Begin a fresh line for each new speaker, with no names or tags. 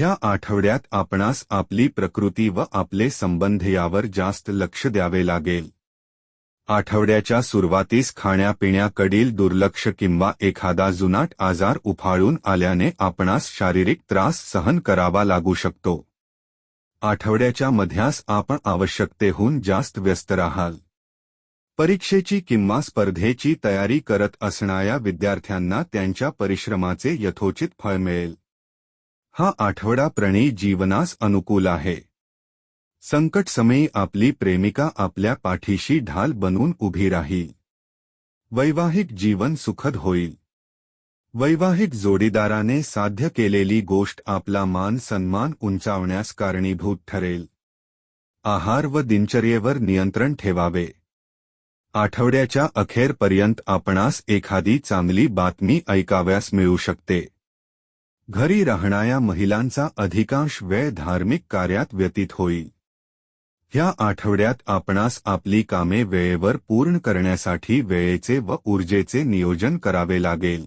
ह्या आठवड्यात आपणास आपली प्रकृती व आपले संबंध यावर जास्त लक्ष द्यावे लागेल. आठवड्याच्या सुरुवातीस खाण्यापिण्याकडील दुर्लक्ष किंवा एखादा जुनाट आजार उफाळून आल्याने आपणास शारीरिक त्रास सहन करावा लागू शकतो. आठवड्याच्या मध्यास आपण आवश्यकतेहून जास्त व्यस्त राहाल. परीक्षेची किंवा स्पर्धेची तयारी करत असणाऱ्या विद्यार्थ्यांना त्यांच्या परिश्रमाचे यथोचित फळ मिळेल. हा आठवडा प्रणयी जीवनास अनुकूल आहे. संकटसमयी आपली प्रेमिका आपल्या पाठीशी ढाल बनून उभी राहील वैवाहिक जीवन सुखद होईल. वैवाहिक जोडीदाराने साध्य केलेली गोष्ट आपला मान सन्मान उंचावण्यास कारणीभूत ठरेल. आहार व दिनचर्येवर नियंत्रण ठेवावे. आठवड्याच्या अखेरपर्यंत आपणास एखादी चांगली बातमी ऐकाव्यास मिळू शकते. घरी राहणाऱ्या महिलांचा अधिकांश वेळ धार्मिक कार्यात व्यतीत होईल. ह्या आठवड्यात आपणास आपली कामे वेळेवर पूर्ण करण्यासाठी वेळेचे व ऊर्जेचे नियोजन करावे लागेल.